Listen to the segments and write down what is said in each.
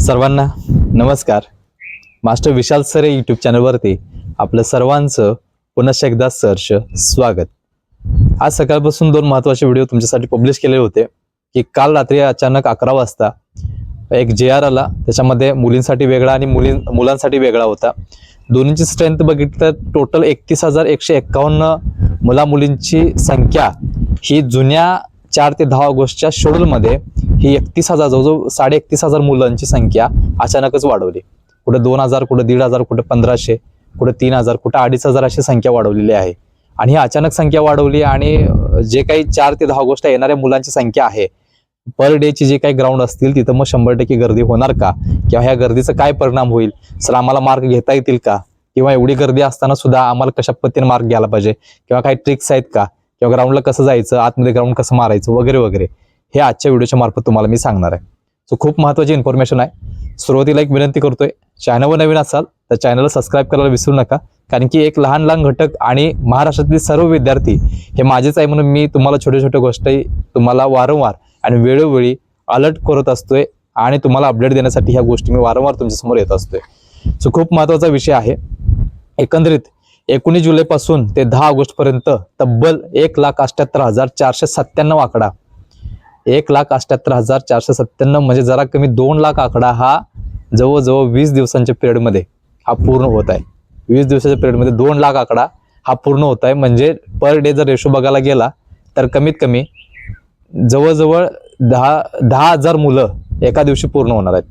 सर्वांना नमस्कार. मास्टर विशाल सरे यूट्यूब चॅनलवरती आपलं सर्वांचं पुनश्च एकदा सहर्ष स्वागत. आज सकाळपासून दोन महत्त्वाचे व्हिडिओ तुमच्यासाठी पब्लिश केले होते की काल रात्री अचानक अकरा वाजता एक जे आर आला त्याच्यामध्ये मुलींसाठी वेगळा आणि मुली मुलांसाठी वेगळा होता. दोन्हीची स्ट्रेंथ बघितलं तर टोटल एकतीस हजार एकशे एक्कावन्न मुला मुलींची संख्या ही जुन्या चार ते दहा ऑगस्टच्या शेड्यूलमध्ये ही एकतीस हजार जवळजवळ साडे एकतीस हजार मुलांची संख्या अचानकच वाढवली. कुठं दोन हजार कुठं दीड हजार कुठं पंधराशे कुठं तीन हजार कुठं अडीच हजार अशी संख्या वाढवलेली आहे. आणि ही अचानक संख्या वाढवली आणि जे काही चार ते दहा ऑगस्ट येणाऱ्या मुलांची संख्या आहे पर डेची जे काही ग्राउंड असतील तिथं मग शंभर टक्के गर्दी होणार का? किंवा ह्या गर्दीचा काय परिणाम होईल? सर आम्हाला मार्क घेता येतील का? किंवा एवढी गर्दी असताना सुद्धा आम्हाला कशा पद्धतीने मार्क घ्यायला पाहिजे? किंवा काही ट्रिक्स आहेत का? किंवा ग्राउंडला कसं जायचं आतमध्ये ग्राउंड कसं मारायचं वगैरे वगैरे हे आजच्या व्हिडिओच्या मार्फत तुम्हाला मी सांगणार आहे. सो खूप महत्त्वाची इन्फॉर्मेशन आहे. सुरुवातीला एक विनंती करतोय चॅनलवर नवीन असाल तर चॅनलला सबस्क्राईब करायला विसरू नका. कारण की एक लहान लहान घटक आणि महाराष्ट्रातले सर्व विद्यार्थी हे माझेच आहे म्हणून मी तुम्हाला छोट्या छोट्या गोष्टी तुम्हाला वारंवार आणि वेळोवेळी अलर्ट करत असतोय आणि तुम्हाला अपडेट देण्यासाठी ह्या गोष्टी मी वारंवार तुमच्यासमोर येत असतोय. सो खूप महत्त्वाचा विषय आहे. एकंदरीत एकोणीस जुलैपासून ते दहा ऑगस्टपर्यंत तब्बल एक लाख अष्ट्याहत्तर हजार चारशे सत्त्याण्णव आकडा. एक लाख अष्ट्याहत्तर हजार चारशे सत्त्याण्णव म्हणजे जरा कमी दोन लाख आकडा हा जवळजवळ वीस दिवसांच्या पिरियडमध्ये हा पूर्ण होत आहे. वीस दिवसाच्या पिरियडमध्ये दोन लाख आकडा हा पूर्ण होत आहे. म्हणजे पर डे जर रेशो बघायला गेला तर कमीत कमी जवळजवळ दहा दहा हजार मुलं एका दिवशी पूर्ण होणार आहेत.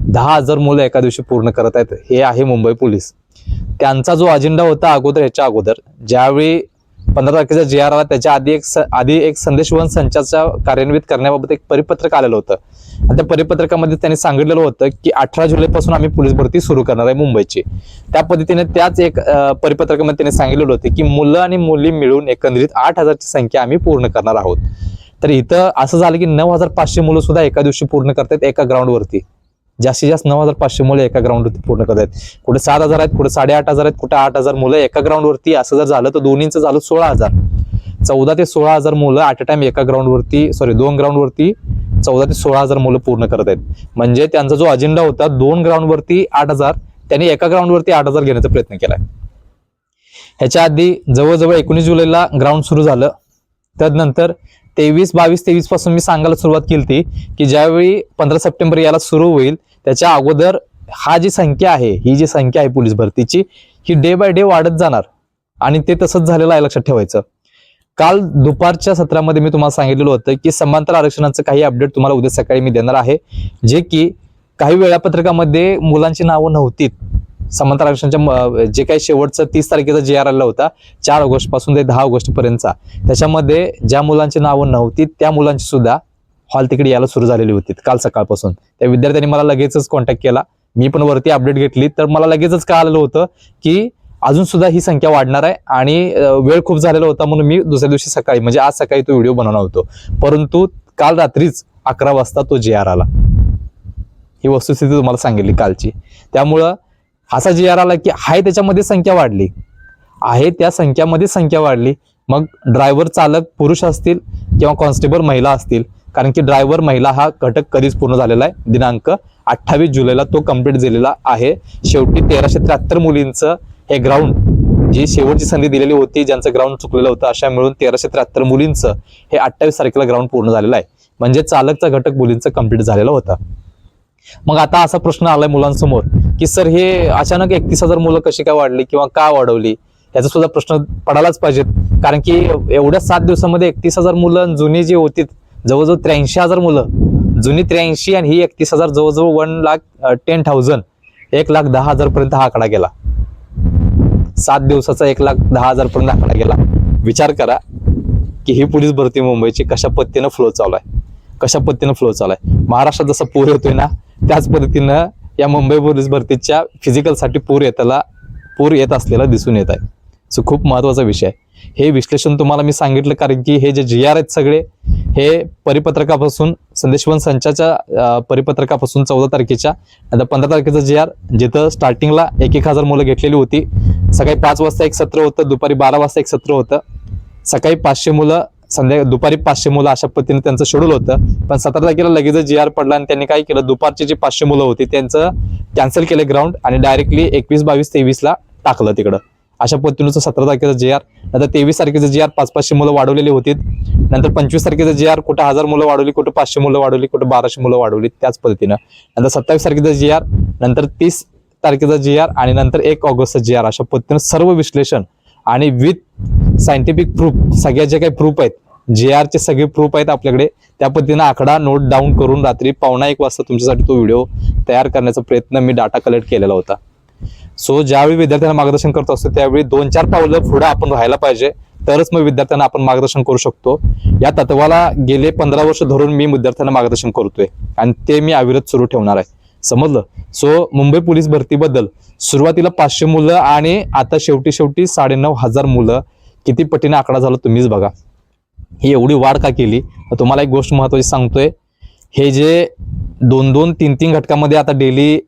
दहा हजार मुलं एका दिवशी पूर्ण करत आहेत. हे आहे मुंबई पोलीस. त्यांचा जो अजेंडा होता अगोदर ह्याच्या अगोदर ज्यावेळी पंधरा तारखेचा जे आर आला त्याच्या आधी एक आधी एक संदेशवहन संचाचा कार्यान्वित करण्याबाबत एक परिपत्रक आलेलं होतं. आणि त्या परिपत्रकामध्ये त्यांनी सांगितलेलं होतं की अठरा जुलैपासून आम्ही पोलीस भरती सुरू करणार आहे मुंबईची. त्या पद्धतीने त्याच एक परिपत्रकामध्ये त्यांनी सांगितलेलं होतं की मुलं आणि मुली मिळून एकंदरीत आठ हजारची संख्या आम्ही पूर्ण करणार आहोत. तर इथं असं झालं की नऊ हजार पाचशे मुलं सुद्धा एका दिवशी पूर्ण करतात एका ग्राउंडवरती जास्तीत जास्त नऊ हजार पाचशे मुलं एका ग्राउंडवरती पूर्ण करतात कुठे सात हजार आहेत कुठे साडेआठ हजार आहेत कुठे आठ हजार मुलं एका ग्राउंडवरती असं जर झालं तर दोन्हीचं झालं सोळा हजार. चौदा ते सोळा हजार मुलं ॲट अ टाइम एका ग्राउंडवरती सॉरी दोन ग्राउंडवरती चौदा ते सोळा हजार मुलं पूर्ण करत आहेत. म्हणजे त्यांचा जो अजेंडा होता दोन ग्राउंडवरती आठ हजार त्यांनी एका ग्राउंडवरती आठ हजार घेण्याचा प्रयत्न केलाय ह्याच्या आधी जवळजवळ एकोणीस जुलैला ग्राउंड सुरू झालं. त्यानंतर तेवीस बावीस तेवीसपासून मी सांगायला सुरुवात केली होती की ज्यावेळी पंधरा सप्टेंबर याला सुरू होईल त्याच्या अगोदर हा जी संख्या आहे ही जी संख्या आहे पोलीस भरतीची ही डे बाय डे वाढत जाणार. आणि ते तसंच झालेलं आहे लक्षात ठेवायचं. काल दुपारच्या सत्रामध्ये मी तुम्हाला सांगितलेलं होतं की समांतर आरक्षणाचं काही अपडेट तुम्हाला उद्या सकाळी मी देणार आहे. जे की काही वेळापत्रकामध्ये मुलांची नावं नव्हती. समांतर आरक्षणाच्या जे काही शेवटचं तीस तारखेचा जे आर आला होता चार ऑगस्टपासून ते दहा ऑगस्ट पर्यंतचा त्याच्यामध्ये ज्या मुलांची नावं नव्हती त्या मुलांची सुद्धा हॉल तिकडे यायला सुरू झालेली होती काल सकाळपासून. त्या विद्यार्थ्यांनी मला लगेचच कॉन्टॅक्ट केला. मी पण वरती अपडेट घेतली. तर मला लगेचच कळालेलं होतं की अजून सुद्धा ही संख्या वाढणार आहे आणि वेळ खूप झालेला होता म्हणून मी दुसऱ्या दिवशी सकाळी म्हणजे आज सकाळी तो व्हिडिओ बनवणार होतो. परंतु काल रात्रीच अकरा वाजता तो जे आर आला. ही वस्तुस्थिती तुम्हाला सांगितली कालची. त्यामुळं असा जे आर आला की आहे त्याच्यामध्ये संख्या वाढली. आहे त्या संख्यामध्ये संख्या वाढली. मग ड्रायव्हर चालक पुरुष असतील किंवा कॉन्स्टेबल महिला असतील कारण की ड्रायव्हर महिला हा घटक कधीच पूर्ण झालेला आहे. दिनांक अठ्ठावीस जुलैला तो कंप्लीट झालेला आहे. शेवटी तेराशे त्र्याहत्तर मुलींचं हे ग्राउंड जी शेवटची संधी दिलेली होती ज्यांचं ग्राउंड चुकलेलं होतं अशा मिळून तेराशे त्र्याहत्तर मुलींचं हे अठ्ठावीस तारखेला ग्राउंड पूर्ण झालेलं आहे. म्हणजे चालकचा घटक मुलींचं कंप्लीट झालेला होता. मग आता असा प्रश्न आलाय मुलांसमोर की सर हे अचानक एकतीस हजार मुलं कशी काय वाढली किंवा का वाढवली? याचा सुद्धा प्रश्न पडायलाच पाहिजेत. कारण की एवढ्या सात दिवसामध्ये एकतीस हजार मुलं जुनी जी होती जवळजवळ त्र्याऐंशी हजार मुलं. जुनी त्र्याऐंशी आणि ही एकतीस हजार जवळजवळ वन लाख टेन थाउजंड एक लाख दहा हजार पर्यंत हा आकडा गेला. सात दिवसाचा एक लाख दहा हजार पर्यंत आकडा गेला. विचार करा की ही पोलीस भरती मुंबईची कशा पद्धतीनं फ्लो चालू आहे? कशा पद्धतीनं फ्लो चालू आहे? महाराष्ट्रात जसा पूर येतोय ना त्याच पद्धतीनं या मुंबई पोलीस भरतीच्या फिजिकलसाठी पूर येताला पूर येत असलेला दिसून येत आहे. सो खूप महत्त्वाचा विषय आहे. हे विश्लेषण तुम्हाला मी सांगितलं कारण की हे जे जी आर आहेत सगळे हे परिपत्रकापासून संदेशवन संचाच्या परिपत्रकापासून चौदा तारखेच्या आता पंधरा तारखेचं जी आर जिथं स्टार्टिंगला एक एक हजार मुलं घेतलेली होती. सकाळी पाच वाजता एक सत्र होतं दुपारी बारा वाजता एक सत्र होतं. सकाळी पाचशे मुलं संध्या दुपारी पाचशे मुलं अशा पद्धतीने त्यांचं शेड्यूल होतं. पण सतरा तारखेला लगेच जी आर पडला आणि त्यांनी काय केलं दुपारची जी पाचशे मुलं होती त्यांचं कॅन्सल केलं ग्राउंड आणि डायरेक्टली एकवीस बावीस तेवीसला टाकलं तिकडं. अशा पद्धतीनं सतरा तारखेचा जे आर नंतर तेवीस तारखेचं जे आर पाच पाचशे मुलं वाढवलेली होती. नंतर पंचवीस तारखेचं जे आर कुठं हजार मुलं वाढवली कुठं पाचशे मुलं वाढवली कुठं बाराशे मुलं वाढवली त्याच पद्धतीनं. नंतर सत्तावीस तारखेचं जे आर नंतर तीस तारखेचा जे आर आणि नंतर एक ऑगस्टचा जे आर अशा पद्धतीनं सर्व विश्लेषण आणि विथ सायंटिफिक प्रूफ सगळ्या जे काही प्रूफ आहेत जे आरचे सगळे प्रूफ आहेत आपल्याकडे त्या पद्धतीनं आकडा नोट डाऊन करून रात्री पावणा एक वाजता तुमच्यासाठी तो व्हिडिओ तयार करण्याचा प्रयत्न मी डाटा कलेक्ट केलेला होता. सो ज्यावेळी विद्यार्थ्यांना मार्गदर्शन करत असतो त्यावेळी दोन चार पावलं पुढे आपण राहायला पाहिजे. तरच मग विद्यार्थ्यांना आपण मार्गदर्शन करू शकतो. या तत्वाला गेले पंधरा वर्ष धरून मी विद्यार्थ्यांना मार्गदर्शन करतोय. आणि ते मी अविरत सुरू ठेवणार आहे. समजलं? सो मुंबई पोलीस भरतीबद्दल सुरुवातीला पाचशे मुलं आणि आता शेवटी शेवटी साडेनऊ हजार मुलं. किती पटीने आकडा झाला तुम्हीच बघा. ही एवढी वाढ का केली? तुम्हाला एक गोष्ट महत्वाची सांगतोय. हे जे दोन दोन तीन तीन घटकामध्ये आता डेली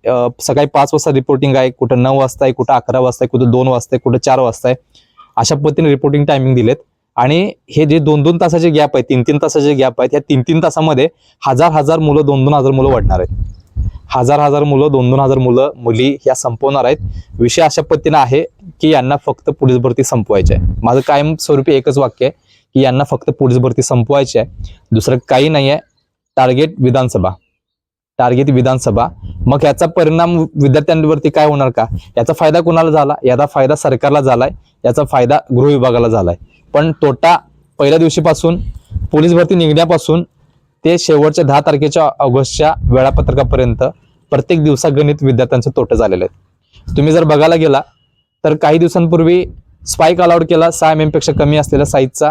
सकाळी पाच वाजता रिपोर्टिंग आहे कुठं नऊ वाजता आहे कुठं अकरा वाजता आहे कुठं दोन वाजता आहे कुठं चार वाजता आहे अशा पद्धतीने रिपोर्टिंग टायमिंग दिलेत. आणि हे जे दोन दोन तासाचे गॅप आहे तीन तीन तासाचे गॅप आहेत या तीन तीन तासामध्ये हजार हजार मुलं दोन दोन हजार मुलं वाढणार आहेत. हजार हजार मुलं दोन दोन हजार मुलं मुली ह्या संपवणार आहेत. विषय अशा पद्धतीने आहे की यांना फक्त पोलीस भरती संपवायची आहे. माझं कायम स्वरूपी एकच वाक्य आहे की यांना फक्त पोलीस भरती संपवायची आहे. दुसरं काही नाही आहे. टार्गेट विधानसभा. टार्गेट विधानसभा मग याचा परिणाम विद्यार्थ्यांवरती काय होणार का? याचा फायदा कोणाला झाला? याचा फायदा सरकारला झालाय याचा फायदा गृह विभागाला झालाय. पण तोटा पहिल्या दिवशीपासून पोलीस भरती निघण्यापासून ते शेवटच्या दहा तारखेच्या ऑगस्टच्या वेळापत्रकापर्यंत प्रत्येक दिवसा गणित विद्यार्थ्यांचे तोटे झालेले आहेत. तुम्ही जर बघायला गेला तर काही दिवसांपूर्वी स्पाईक अलाउड केला सहा एम एमपेक्षा कमी असलेल्या साईजचा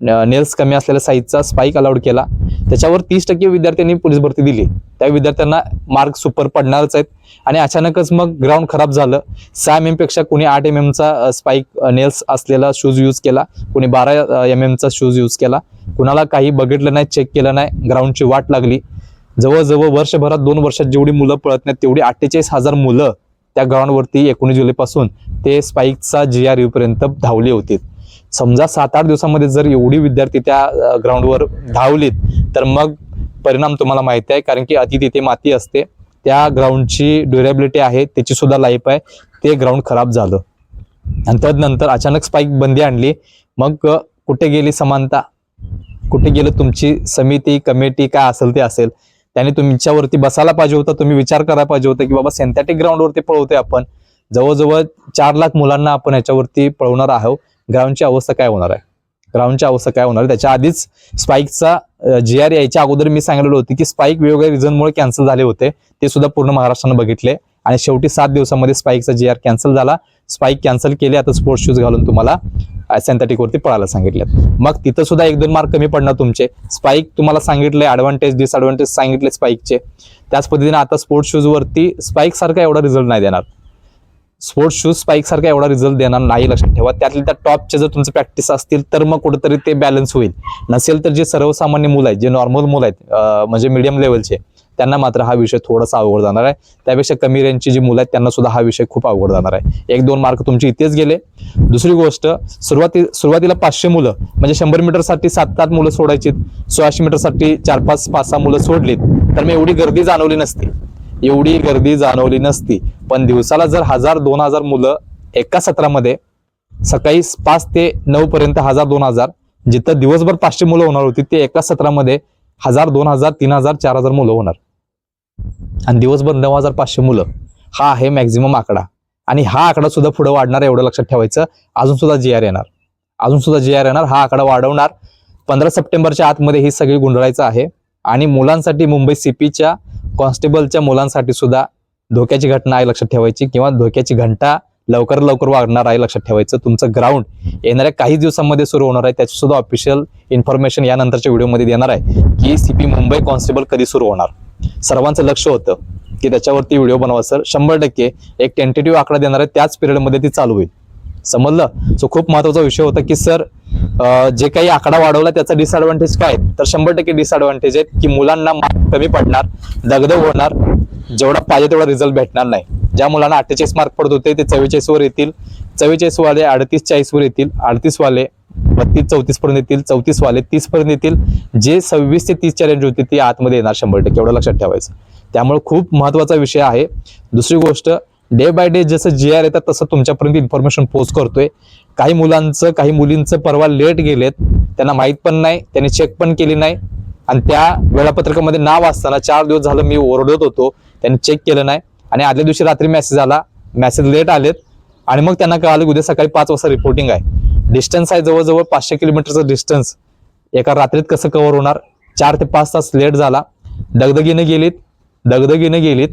नेल्स कमी असलेल्या साईजचा स्पाईक अलाउड केला. त्याच्यावर तीस टक्के विद्यार्थ्यांनी पोलीस भरती दिली. त्या विद्यार्थ्यांना मार्क सुपर पडणारच आहेत. आणि अचानकच मग ग्राउंड खराब झालं. सहा एम एमपेक्षा कोणी आठ एम एमचा स्पाईक नेल्स असलेला शूज यूज केला. कोणी बारा एम एमचा शूज यूज केला. कुणाला काही बघितलं नाही चेक केलं नाही ग्राउंडची वाट लागली. जवळजवळ वर्षभरात दोन वर्षात जेवढी मुलं पळत नाहीत तेवढी अठ्ठेचाळीस हजार मुलं त्या ग्राउंडवरती एकोणीस जुलैपासून ते स्पाईकचा जी आर यूपर्यंत धावली होती. समजा सात आठ दिवसामध्ये जर एवढी विद्यार्थी त्या ग्राउंडवर धावलीत तर मग परिणाम तुम्हाला माहिती आहे कारण की अति तिथे माती असते. त्या ग्राउंडची ड्युरेबिलिटी आहे त्याची सुद्धा लाईफ आहे. ते ग्राउंड खराब झालं. आणि तदनंतर अचानक स्पाईक बंदी आणली. मग कुठे गेली समानता? कुठे गेलं तुमची समिती कमिटी काय असेल ते असेल. त्याने तुमच्यावरती बसायला पाहिजे होता तुम्ही विचार करायला पाहिजे होता की बाबा सेंथेटिक ग्राउंडवरती पळवतोय आपण. जवळजवळ चार लाख मुलांना आपण याच्यावरती पळवणार आहोत. ग्राउंडची अवस्था काय होणार आहे? ग्राउंडची अवस्था काय होणार आहे? त्याच्या आधीच स्पाईकचा जी आर यायच्या अगोदर मी सांगितलेलं होतं की स्पाईक वेगवेगळ्या रिझनमुळे कॅन्सल झाले होते. ते सुद्धा पूर्ण महाराष्ट्रानं बघितले. आणि शेवटी सात दिवसामध्ये स्पाईकचा जी आर कॅन्सल झाला. स्पाईक कॅन्सल केले. आता स्पोर्ट्स शूज घालून तुम्हाला सेंथेटिकवरती पळायला सांगितलेत. मग तिथं सुद्धा एक दोन मार्क कमी पडणार तुमचे. स्पाईक तुम्हाला सांगितले ऍडव्हान्टेज डिसएडव्हान्टेज सांगितले स्पाईकचे त्याच पद्धतीने आता स्पोर्ट्स शूजवरती स्पाईक सारखा एवढा रिझल्ट नाही देणार. स्पोर्ट्स शूज स्पाईक सारखा एवढा रिझल्ट देणार नाही लक्षात ठेवा. त्यातल्या त्या टॉपचे जर तुमचे प्रॅक्टिस असतील तर मग कुठेतरी ते बॅलन्स होईल. नसेल तर जे सर्वसामान्य मुलं आहेत जे नॉर्मल मुलं आहेत म्हणजे मिडियम लेवलचे त्यांना मात्र हा विषय थोडासा अवघड जाणार आहे. त्यापेक्षा कमी रेंजची जी मुलं आहेत त्यांना सुद्धा हा विषय खूप अवघड जाणार आहे. एक दोन मार्क तुमचे इथेच गेले. दुसरी गोष्ट सुरुवाती सुरुवातीला पाचशे मुलं म्हणजे शंभर मीटरसाठी सात आठ मुलं सोडायची सोळाशे मीटरसाठी चार पाच पाच सहा मुलं सोडलीत. तर मी एवढी गर्दी जाणवली नसती. एवढी गर्दी जाणवली नसती. पण दिवसाला जर हजार दोन हजार मुलं एका सत्रामध्ये सकाळी पाच ते नऊ पर्यंत हजार दोन हजार जिथं दिवसभर पाचशे मुलं होणार होती ते एका सत्रामध्ये हजार दोन हजार तीन हजार चार हजार मुलं होणार. आणि दिवसभर नऊ हजार पाचशे मुलं. हा आहे मॅक्झिमम आकडा. आणि हा आकडा सुद्धा पुढे वाढणार एवढं लक्षात ठेवायचं. अजून सुद्धा जी आर येणार. अजून सुद्धा जी आर येणार. हा आकडा वाढवणार. पंधरा सप्टेंबरच्या आतमध्ये ही सगळी गुंडळायचं आहे. आणि मुलांसाठी मुंबई सीपीच्या कॉन्स्टेबलच्या मुलांसाठी सुद्धा धोक्याची घटना आहे लक्षात ठेवायची किंवा धोक्याची घंटा लवकर लवकर वाढणार आहे लक्षात ठेवायचं. तुमचं ग्राउंड येणाऱ्या काही दिवसांमध्ये सुरू होणार आहे. त्याची सुद्धा ऑफिशियल इन्फॉर्मेशन यानंतरच्या व्हिडिओमध्ये देणार आहे की सीपी मुंबई कॉन्स्टेबल कधी सुरू होणार. सर्वांचं लक्ष होतं की त्याच्यावरती व्हिडिओ बनवा सर शंभर टक्के एक टेंटेटिव्ह आकडा देणार आहे. त्याच पिरियडमध्ये ती चालू होईल. समजलं? सो खूप महत्त्वाचा विषय होता की सर जे काही आकडा वाढवला त्याचा डिसएडव्हान्टेज काय तर शंभर टक्के डिसएडव्हान्टेज आहेत की मुलांना मार्क कमी पडणार दगदग होणार जेवढा पाहिजे तेवढा रिझल्ट भेटणार नाही. ज्या मुलांना अठ्ठेचाळीस मार्क पडत होते ते चव्वेचाळीस वर येतील. चव्वेचाळीस वाले अडतीस चाळीस वर येतील अडतीस वाले बत्तीस चौतीस पर्यंत येतील चौतीस वाले तीस पर्यंत येतील. जे सव्वीस ते तीस चॅलेंज होती ती आतमध्ये येणार शंभर टक्के एवढं लक्षात ठेवायचं. त्यामुळे खूप महत्त्वाचा विषय आहे. दुसरी गोष्ट डे बाय डे जसं जी आर येतात तसं तुमच्यापर्यंत इन्फॉर्मेशन पोस्ट करतोय. काही मुलांचं काही मुलींचं परवा लेट गेलेत. त्यांना माहीत पण नाही त्यांनी चेक पण केली नाही. आणि त्या वेळापत्रकामध्ये नाव असताना चार दिवस झालं मी ओरडत होतो. त्यांनी चेक केलं नाही. आणि आदल्या दिवशी रात्री मेसेज आला. मेसेज लेट आलेत. आणि मग त्यांना कळालं की उद्या सकाळी पाच वाजता रिपोर्टिंग आहे. डिस्टन्स आहे जवळजवळ पाचशे किलोमीटरचं डिस्टन्स एका रात्रीत कसं कव्हर होणार? चार ते पाच तास लेट झाला. दगदगीने गेलीत. दगदगीने गेलीत.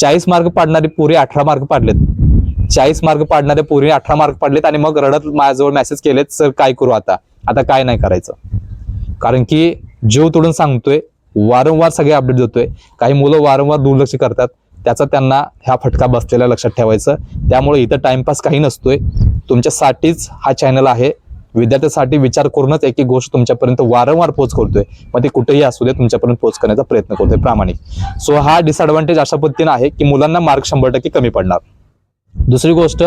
चाळीस मार्क पाडणारी पोरी अठरा मार्क पाडलेत. चाळीस मार्क पाडणाऱ्या पोरी अठरा मार्क पाडलेत आणि मग रडत माझ्याजवळ मेसेज केलेत सर काय करू आता? आता काय नाही करायचं. कारण की जीव तोडून सांगतोय वारंवार सगळे अपडेट देतोय. काही मुलं वारंवार दुर्लक्ष करतात. त्याचा त्यांना ह्या फटका बसलेला लक्षात ठेवायचं. त्यामुळे इथं टाइमपास काही नसतोय. तुमच्यासाठीच हा चॅनल आहे. विद्यार्थ्यांसाठी विचार करूनच एक एक गोष्ट तुमच्यापर्यंत वारंवार पोच करतोय. मग ते कुठेही असू दे तुमच्यापर्यंत पोच करण्याचा प्रयत्न करतोय प्रामाणिक. सो हा डिसएडव्हान्टेज अशा पद्धतीने आहे की मुलांना मार्क शंभर टक्के कमी पडणार. दुसरी गोष्ट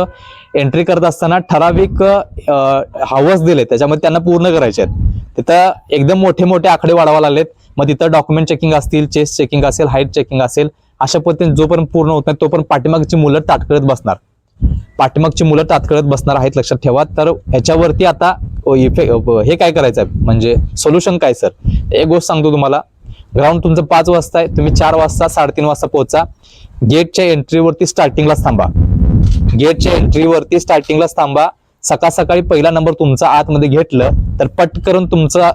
एंट्री करत असताना ठराविक हावस दिले त्याच्यामध्ये त्यांना पूर्ण करायचे आहेत. तिथं एकदम मोठे मोठे आकडे वाढवा लागलेत. मग तिथं डॉक्युमेंट चेकिंग असतील चेस्ट चेकिंग असेल हाईट चेकिंग असेल अशा पद्धतीने जोपर्यंत पूर्ण होत नाही तोपर्यंत पाठीमागची मुलं ताटकळत बसणार. पाठीमागची मुलं तात्कळत बसणार आहेत लक्षात ठेवा. तर ह्याच्यावरती आता हे काय करायचं आहे म्हणजे सोल्युशन काय सर एक गोष्ट सांगतो तुम्हाला. ग्राउंड तुमचं पाच वाजता आहे. तुम्ही चार वाजता साडेतीन वाजता पोहोचा. गेटच्या एंट्रीवरती स्टार्टिंगलाच थांबा. गेटच्या एंट्रीवरती स्टार्टिंगलाच थांबा. सकाळ सकाळी पहिला नंबर तुमचा आतमध्ये घेतलं तर पटकरून तुमचा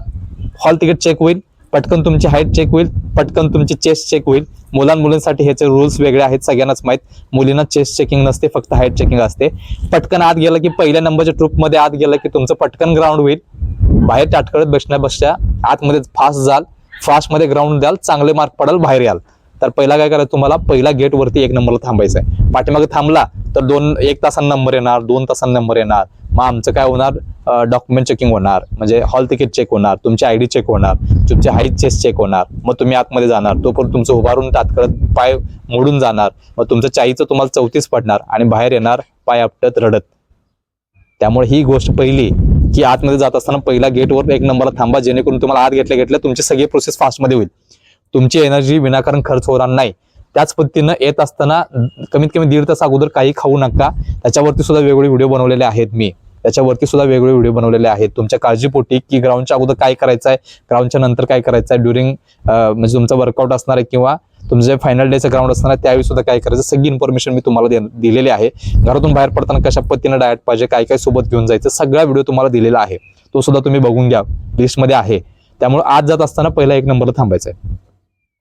हॉल तिकीट चेक होईल. पटकन तुमची हाईट चेक होईल पटकन तुमची चेस्ट चेक होईल. मुलां मुलींसाठी ह्याचे रूल्स वेगळे आहेत सगळ्यांनाच माहीत. मुलींना चेस्ट चेकिंग नसते फक्त हाईट चेकिंग असते. पटकन आत गेलं की पहिल्या नंबरच्या ट्रूपमध्ये आत गेलं की तुमचं पटकन ग्राउंड होईल. बाहेर टाटकळत बसण्या बसच्या आतमध्ये फास्ट जाल फास्टमध्ये ग्राउंड द्याल चांगले मार्क पडाल बाहेर याल. तर पहिला काय करायचं तुम्हाला? पहिला गेटवरती एक नंबरला थांबायचं आहे पाठीमागे थांबला तर दोन एक तासांना नंबर येणार दोन तासांना नंबर येणार. मग आमचं काय होणार? डॉक्युमेंट चेकिंग होणार. म्हणजे हॉल तिकीट चेक होणार तुमची आयडी चेक होणार तुमची हाईट चेस चेक होणार. मग तुम्ही आतमध्ये जाणार. तो पण तुमचं उभारून तात्कळत पाय मोडून जाणार. मग तुमचं चाईचं तुम्हाला चौतीस पडणार आणि बाहेर येणार पाय आपटत रडत. त्यामुळे ही गोष्ट पहिली की आतमध्ये जात असताना पहिला गेटवर एक नंबरला थांबा जेणेकरून तुम्हाला आत घेतल्या घेतल्या तुमची सगळी प्रोसेस फास्टमध्ये होईल. तुमची एनर्जी विनाकारण खर्च होणार नाही. त्याच पद्धतीनं येत असताना कमीत कमी दीड तास अगोदर काही खाऊ नका. त्याच्यावरती सुद्धा वेगवेगळे व्हिडिओ बनवलेले आहेत मी. त्याच्यावरती सुद्धा वेगवेगळे व्हिडिओ बनवलेले आहेत. तुमच्या काळजीपोटी की ग्राउंडच्या अगोदर काय करायचं आहे ग्राउंडच्या नंतर काय करायचं आहे ड्युरिंग म्हणजे तुमचा वर्कआउट असणार आहे किंवा तुमचे फायनल डेचं ग्राउंड असणार आहे त्यावेळी सुद्धा काय करायचं सगळी इन्फॉर्मेशन मी तुम्हाला दे- दिलेली आहे. घरातून बाहेर पडताना कशा पद्धतीनं डायट पाहिजे काय काय सोबत घेऊन जायचं सगळा व्हिडिओ तुम्हाला दिलेला आहे. तो सुद्धा तुम्ही बघून घ्या. लिस्टमध्ये आहे. त्यामुळे आज जात असताना पहिला एक नंबरला थांबायचा आहे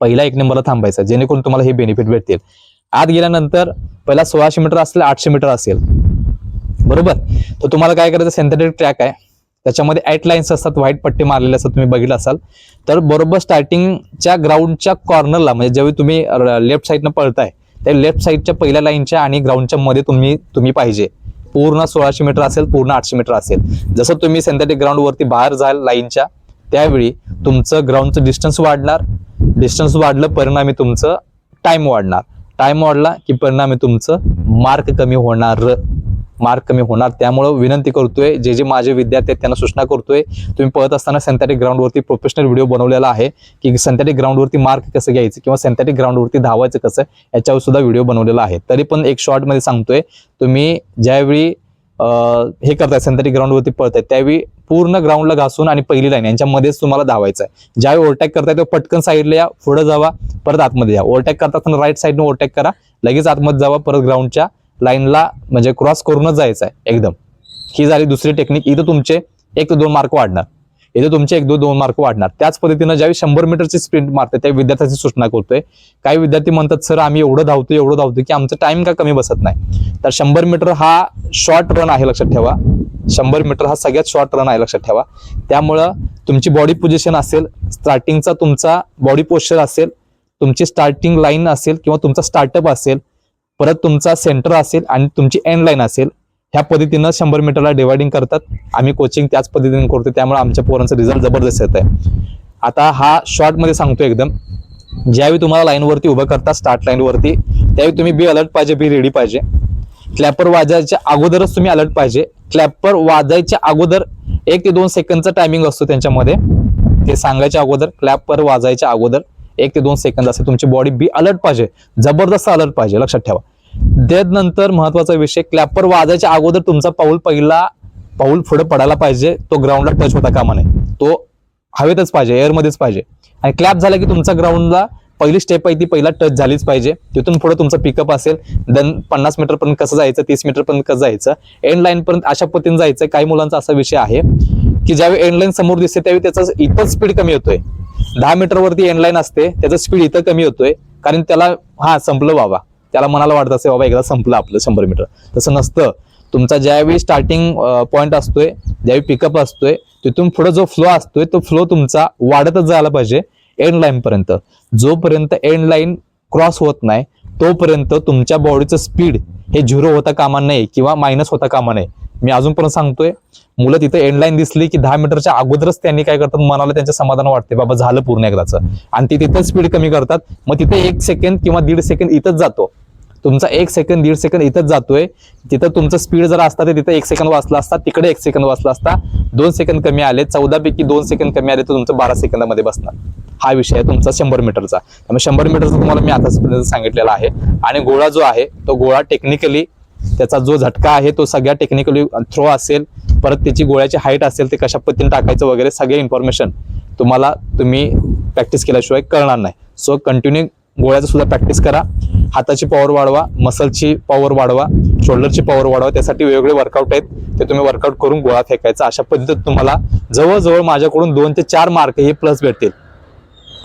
पहिला एक नंबरला थांबायचा जेणेकरून तुम्हाला हे बेनिफिट भेटतील. आत गेल्यानंतर पहिला सोळाशे मीटर असेल आठशे मीटर असेल. बरोबर? तर तुम्हाला काय करायचं सेंथेटिक ट्रॅक आहे. त्याच्यामध्ये ॲट लाईन्स असतात व्हाईट पट्टी मारलेले असतात तुम्ही बघितलं असाल. तर बरोबर स्टार्टिंगच्या ग्राउंडच्या कॉर्नरला म्हणजे ज्यावेळी तुम्ही लेफ्ट साईडनं पळताय त्या लेफ्ट साईडच्या पहिल्या लाईनच्या आणि ग्राउंडच्या मध्ये तुम्ही तुम्ही पाहिजे. पूर्ण सोळाशे मीटर असेल पूर्ण आठशे मीटर असेल. जसं तुम्ही सिंथेटिक ग्राउंडवरती बाहेर जाल लाईनच्या त्यावेळी तुमचं ग्राउंडचं डिस्टन्स वाढणार. डिस्टन्स वाढलं परिणामी तुमचं टाइम वाढणार. टाइम वाढला की परिणामी तुमचं मार्क कमी होणार. मार्क कमी होणार. त्यामुळं विनंती करतोय जे जे माझे विद्यार्थी आहेत त्यांना सूचना करतोय तुम्ही पळत असताना सेंथेटिक ग्राउंडवरती प्रोफेशनल व्हिडिओ बनवलेला आहे की सेंथेटिक ग्राउंडवरती मार्क कसं घ्यायचं किंवा सेंथेटिक ग्राउंडवरती धावायचं कसं याच्यावर सुद्धा व्हिडिओ बनवलेला आहे. तरी पण एक शॉर्टमध्ये सांगतोय तुम्ही ज्यावेळी हे करताय सेंथेटिक ग्राउंडवरती पळताय त्यावेळी पूर्ण ग्राउंडला घासून आणि पहिली लाईन यांच्यामध्येच तुम्हाला धावायचं आहे ज्यावेळी ओव्हरटॅक करताय तो पटकन साईडला या पुढे जावा परत आतमध्ये या. ओव्हरटॅक करता असताना राईट साईडनं ओव्हरटॅक करा लगेच आतमध्ये जावा परत ग्राउंडच्या लाईनला म्हणजे क्रॉस करूनच जायचं आहे एकदम. ही झाली दुसरी टेक्निक इथं तुमचे एक ते दोन मार्क वाढणार. इथे तुमचे एक दोन दोन मार्क वाढणार. त्याच पद्धतीनं ज्यावेळी शंभर मीटरची स्प्रिंट मारते त्या विद्यार्थ्याची सूचना करतोय. काही विद्यार्थी म्हणतात सर आम्ही एवढं धावतो एवढं धावतो की आमचं टाइम का कमी बसत नाही? तर शंभर मीटर हा शॉर्ट रन आहे लक्षात ठेवा. शंभर मीटर हा सगळ्यात शॉर्ट रन आहे लक्षात ठेवा. त्यामुळं तुमची बॉडी पोझिशन असेल स्टार्टिंगचा तुमचा बॉडी पोश्चर असेल तुमची स्टार्टिंग लाईन असेल किंवा तुमचा स्टार्टअप असेल परत तुमचा सेंटर असेल आणि तुमची एंड लाईन असेल ह्या पद्धतीनं शंभर मीटरला डिवायडिंग करतात. आम्ही कोचिंग त्याच पद्धतीने करतो त्यामुळे आमच्या पोरांचा रिझल्ट जबरदस्त येत आहे आता हा शॉर्टमध्ये सांगतो एकदम. ज्यावेळी तुम्हाला लाईनवरती उभं करता स्टार्ट लाईनवरती त्यावेळी तुम्ही बी अलर्ट पाहिजे बी रेडी पाहिजे. क्लॅपर वाजायच्या अगोदरच तुम्ही अलर्ट पाहिजे. क्लॅपर वाजायच्या अगोदर एक ते दोन सेकंदचा टायमिंग असतो त्यांच्यामध्ये. ते सांगायच्या अगोदर क्लॅपर वाजायच्या अगोदर एक ते दोन सेकंद असे तुमची बॉडी बी अलर्ट पाहिजे. जबरदस्त अलर्ट पाहिजे लक्षात ठेवा. नंतर महत्त्वाचा विषय क्लॅपवर वाजायच्या अगोदर तुमचा पाऊल पहिला पाऊल पुढे पडायला पाहिजे. तो ग्राउंडला टच होता कामा नये तो हवेतच पाहिजे एअरमध्येच पाहिजे. आणि क्लॅप झाला की तुमचा ग्राउंडला पहिली स्टेप आहे ती पहिला टच झालीच पाहिजे. तिथून पुढे तुमचं पिकअप असेल देन पन्नास मीटर पर्यंत कसं जायचं तीस मीटर पर्यंत कसं जायचं एंड लाईन पर्यंत अशा पद्धतीने जायचं. काही मुलांचा असा विषय आहे की ज्यावेळी एंड लाईन समोर दिसते त्यावेळी त्याचा इथं स्पीड कमी होतोय. दहा मीटर वरती एंड लाईन असते त्याचा स्पीड इथं कमी होतोय. कारण त्याला हा संपलं बाबा. त्याला मनाला वाटत असे बाबा एकदा संपलं आपलं शंभर मीटर. तसं नसतं. तुमचा ज्यावेळी स्टार्टिंग पॉईंट असतोय ज्यावेळी पिकअप असतोय तिथून पुढे जो फ्लो असतोय तो फ्लो तुमचा वाढतच जायला पाहिजे एंड लाईन पर्यंत. जोपर्यंत एंड लाईन क्रॉस होत नाही तोपर्यंत तुमच्या बॉडीचं स्पीड हे झिरो होता कामा नये किंवा मायनस होता कामा नये. मी अजून पण सांगतोय मुलं तिथे एंड लाईन दिसली की दहा मीटरच्या अगोदरच त्यांनी काय करतात मनाला त्यांचं समाधान वाटते बाबा झालं पूर्ण एकदाचं. आणि ते तिथं स्पीड कमी करतात मग तिथे एक सेकंड किंवा दीड सेकंड इथंच जातो. तुमचा एक सेकंद दीड सेकंद इथंच जातोय. तिथं तुमचं स्पीड जर असता तर तिथं एक सेकंद वाचला असता तिकडे एक सेकंद वाचला असता दोन सेकंद कमी आले चौदा पैकी दोन सेकंद कमी आले तर तुमचं बारा सेकंदामध्ये बसणार. हा विषय आहे तुमचा शंभर मीटरचा. त्यामुळे शंभर मीटरचा तुम्हाला मी आतापर्यंत सांगितलेला आहे. आणि गोळा जो आहे तो गोळा टेक्निकली त्याचा जो झटका आहे तो सगळ्या टेक्निकली थ्रो असेल परत त्याची गोळ्याची हाईट असेल ते कशा पद्धतीने टाकायचं वगैरे सगळे इन्फॉर्मेशन तुम्हाला तुम्ही प्रॅक्टिस केल्याशिवाय कळणार नाही. सो कंटिन्यू गोळ्याचं सुद्धा प्रॅक्टिस करा. हाताची पॉवर वाढवा मसलची पॉवर वाढवा शोल्डरची पॉवर वाढवा त्यासाठी वेगवेगळे वर्कआउट आहेत ते तुम्ही वर्कआउट करून गोळा फेकायचा. अशा पद्धतीत तुम्हाला जवळजवळ माझ्याकडून दोन ते चार मार्क हे प्लस भेटतील.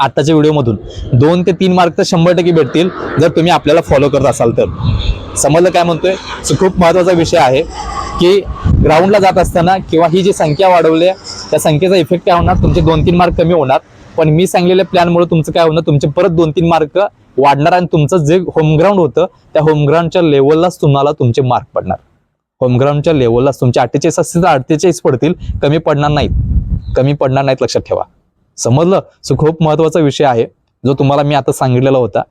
आत्ताच्या व्हिडिओमधून दोन ते तीन मार्क तर शंभर टक्के भेटतील जर तुम्ही आपल्याला फॉलो करत असाल तर. समजलं काय म्हणतोय? खूप महत्त्वाचा विषय आहे की ग्राउंडला जात असताना किंवा ही जी संख्या वाढवली आहे, त्या संख्येचा इफेक्ट काय होणार? तुमचे दोन तीन मार्क कमी होणार. पण मी सांगलेल्या प्लॅनमुळे तुमचं काय होणार तुमचे परत दोन तीन मार्क वाढणार आणि तुमचं जे होमग्राऊंड होतं त्या होमग्राऊंडच्या लेवललाच तुम्हाला तुमचे मार्क पडणार. होमग्राऊंडच्या लेवललाच तुमचे अठ्ठेचाळीस असतील तर अठ्ठेचाळीस पडतील कमी पडणार नाहीत. कमी पडणार नाहीत लक्षात ठेवा. समजलं? सो खूप महत्त्वाचा विषय आहे जो तुम्हाला मी आता सांगितलेला होता.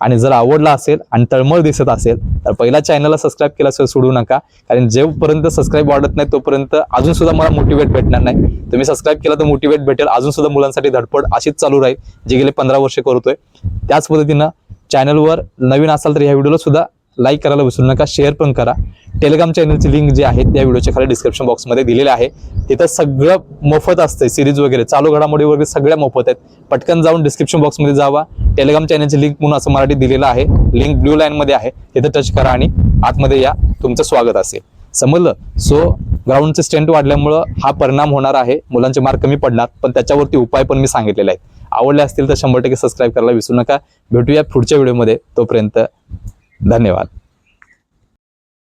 आणि जर आवडला असेल आणि तळमळ दिसत असेल तर पहिला चॅनलला सबस्क्राईब केला असेल सोडू नका. कारण जेपर्यंत सबस्क्राईब वाढत नाही तोपर्यंत अजून सुद्धा मला मोटिवेट भेटणार नाही. तुम्ही सबस्क्राईब केला तर मोटिवेट भेटेल. अजून सुद्धा मुलांसाठी धडपड अशीच चालू राहील जे गेले पंधरा वर्ष करतोय त्याच पद्धतीनं चॅनलवर नवीन असाल तर ह्या व्हिडिओला सुद्धा लाईक करायला विसरू नका शेअर पण करा. टेलिग्राम चॅनलची लिंक जी आहे त्या व्हिडिओच्या खाली डिस्क्रिप्शन बॉक्समध्ये दिलेली आहे. तिथं सगळं मोफत असतं सिरीज वगैरे. चालू घडामोडी वगैरे सगळ्या मोफत आहेत. पटकन जाऊन डिस्क्रिप्शन बॉक्समध्ये जावा. टेलिग्राम चॅनलची लिंक म्हणून असं मराठी दिलेलं आहे. लिंक ब्ल्यू लाईनमध्ये आहे. तिथं टच करा आणि आतमध्ये या. तुमचं स्वागत असेल. समजलं? सो ग्राउंडचं स्ट्रेंथ वाढल्यामुळं हा परिणाम होणार आहे. मुलांचे मार्क कमी पडणार पण त्याच्यावरती उपाय पण मी सांगितलेले आहेत. आवडले असतील तर शंभर टक्के सबस्क्राईब करायला विसरू नका. भेटूया पुढच्या व्हिडिओमध्ये तोपर्यंत धन्यवाद.